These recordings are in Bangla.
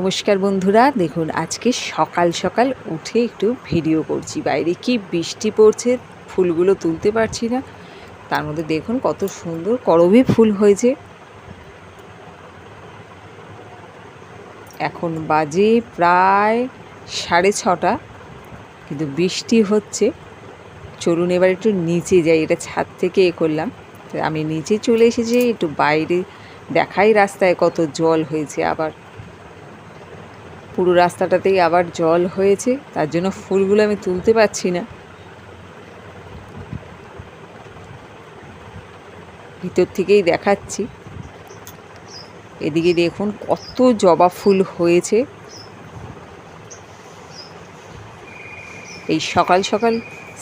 নমস্কার বন্ধুরা, দেখুন আজকে সকাল সকাল উঠে একটু ভিডিও করছি। বাইরে কি বৃষ্টি পড়ছে ফুলগুলো তুলতে পারছি না। তার মধ্যে দেখুন কত সুন্দর করবি ফুল হয়েছে। এখন বাজে প্রায় সাড়ে ছটা, কিন্তু বৃষ্টি হচ্ছে। চলুন এবার একটু নিচে যাই, এটা ছাদ থেকে এ করলাম। আমি নিচে চলে এসেছি, একটু বাইরে দেখাই রাস্তায় কত জল হয়েছে আবার। পুরো রাস্তাটাতেই আবার জল হয়েছে, তার জন্য ফুলগুলো আমি তুলতে পারছি না। ভিতর থেকেই দেখাচ্ছি। এদিকে দেখুন কত জবা ফুল হয়েছে। এই সকাল সকাল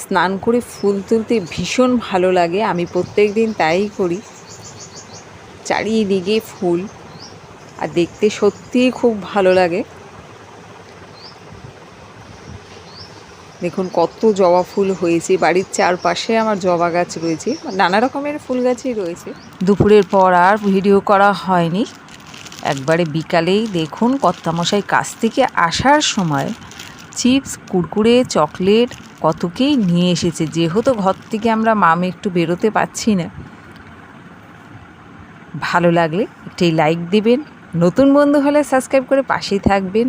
স্নান করে ফুল তুলতে ভীষণ ভালো লাগে, আমি প্রত্যেক দিন তাই করি। চারিদিকে ফুল, আর দেখতে সত্যিই খুব ভালো লাগে। দেখুন, কত জবা ফুল হয়েছে। বাড়ির চারপাশে আমার জবা গাছ রয়েছে। নানা রকমের ফুল গাছই রয়েছে। দুপুরের পর আর ভিডিও করা হয়নি। একবারে বিকালেই দেখুন, কর্তামশাই কাছ থেকে আসার সময় চিপস, কুরকুরে, চকলেট কতকেই নিয়ে এসেছে। যেহেতু ঘর থেকে আমরা মামে একটু বেরোতে পাচ্ছি না। ভালো লাগলে একটি লাইক দেবেন। নতুন বন্ধু হলে সাবস্ক্রাইব করে পাশেই থাকবেন।